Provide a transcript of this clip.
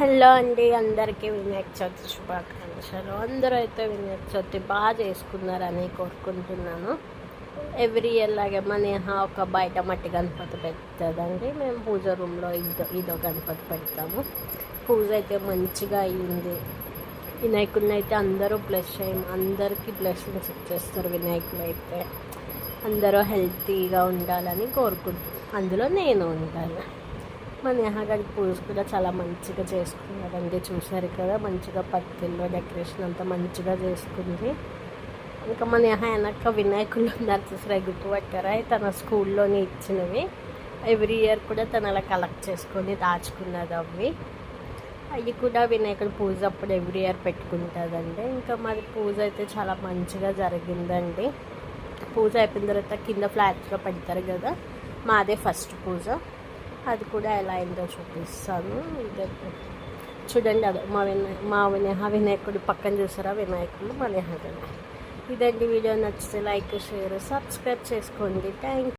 Hello అండి అందరికీ వినాయక చవితి శుభాకాంక్షలు. అందరూ అయితే వినాయక చవితి బాగా చేసుకున్నారని కోరుకుంటున్నాను. ఎవ్రీ ఇయర్ లాగే మన నేహా ఒక బయట మట్టి గణపతి పెడుతుందండి. మేము పూజ రూమ్లో ఇదో ఇదో గణపతి పెడతాము. పూజ అయితే మంచిగా అయ్యింది. వినాయకుడిని అయితే అందరూ బ్లెస్ చేయం అందరికీ బ్లెస్సింగ్స్ ఇచ్చేస్తారు వినాయకుడు అయితే. అందరూ హెల్తీగా ఉండాలని కోరుకుంటున్నాను అందులో నేను ఉండాలి. మా నేహాగారి పూజ కూడా చాలా మంచిగా చేసుకున్నారండి. చూసారు కదా మంచిగా పత్తిల్లో డెకరేషన్ అంతా మంచిగా చేసుకుంది. ఇంకా మా నేహ వెనక వినాయకులు ఉన్నారు చూసారా గుర్తుపట్టారా తన స్కూల్లోనే ఇచ్చినవి. ఎవ్రీ ఇయర్ కూడా తను అలా కలెక్ట్ చేసుకొని దాచుకున్నది అవి. అవి కూడా వినాయకుడు పూజ అప్పుడు ఎవ్రీ ఇయర్ పెట్టుకుంటుందండి. ఇంకా మాది పూజ అయితే చాలా మంచిగా జరిగిందండి. పూజ అయిపోయిన తర్వాత కింద ఫ్లాట్స్లో పెడతారు కదా మాదే ఫస్ట్ పూజ. అది కూడా ఎలా అయిందో చూపిస్తాను. ఇదే చూడండి అదే మా వినాయ మా వినాయ వినాయకుడు పక్కన చూసారా? వినాయకుడు మా వినాయకుడు. ఇదండి వీడియో నచ్చితే లైక్ షేర్ సబ్స్క్రైబ్ చేసుకోండి. థ్యాంక్